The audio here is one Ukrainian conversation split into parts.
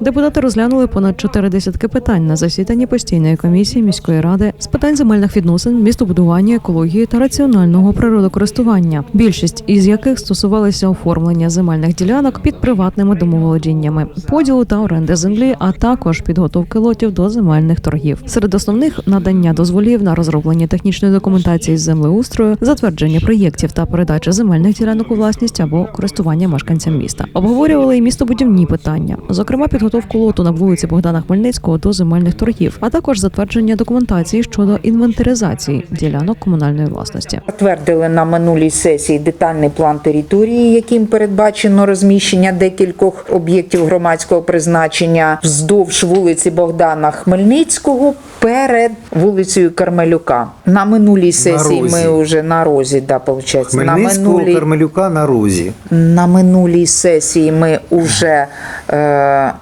Депутати розглянули понад чотири десятки питань на засіданні постійної комісії міської ради з питань земельних відносин, містобудування, екології та раціонального природокористування. Більшість із яких стосувалися оформлення земельних ділянок під приватними домоволодіннями, поділу та оренди землі, а також підготовки лотів до земельних торгів. Серед основних надання дозволів на розроблення технічної документації з землеустрою, затвердження проєктів та передача земельних ділянок у власність або користування мешканцям міста. Обговорювали і містобудівні питання, зокрема підготовку лоту на вулиці Богдана Хмельницького до земельних торгів, а також затвердження документації щодо інвентаризації ділянок комунальної власності. Затвердили на минулій сесії детальний план території, яким передбачено розміщення декількох об'єктів громадського призначення вздовж вулиці Богдана Хмельницького перед вулицею Кармелюка. На минулій сесії розі. ми вже на розі, да, получається. На минулій, Кармелюка на розі. на минулій сесії ми вже е,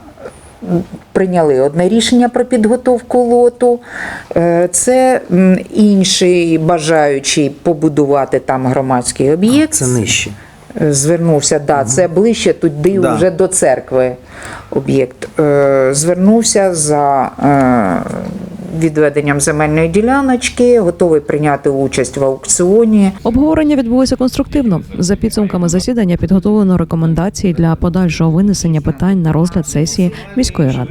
прийняли одне рішення про підготовку лоту. Е, це інший бажаючий побудувати там громадський об'єкт. Це нижче. Е, Звернувся, да, це ближче туди Да. вже до церкви об'єкт. Е, Звернувся за відведенням земельної діляночки, готовий прийняти участь в аукціоні. Обговорення відбулося конструктивно. За підсумками засідання підготовлено рекомендації для подальшого винесення питань на розгляд сесії міської ради.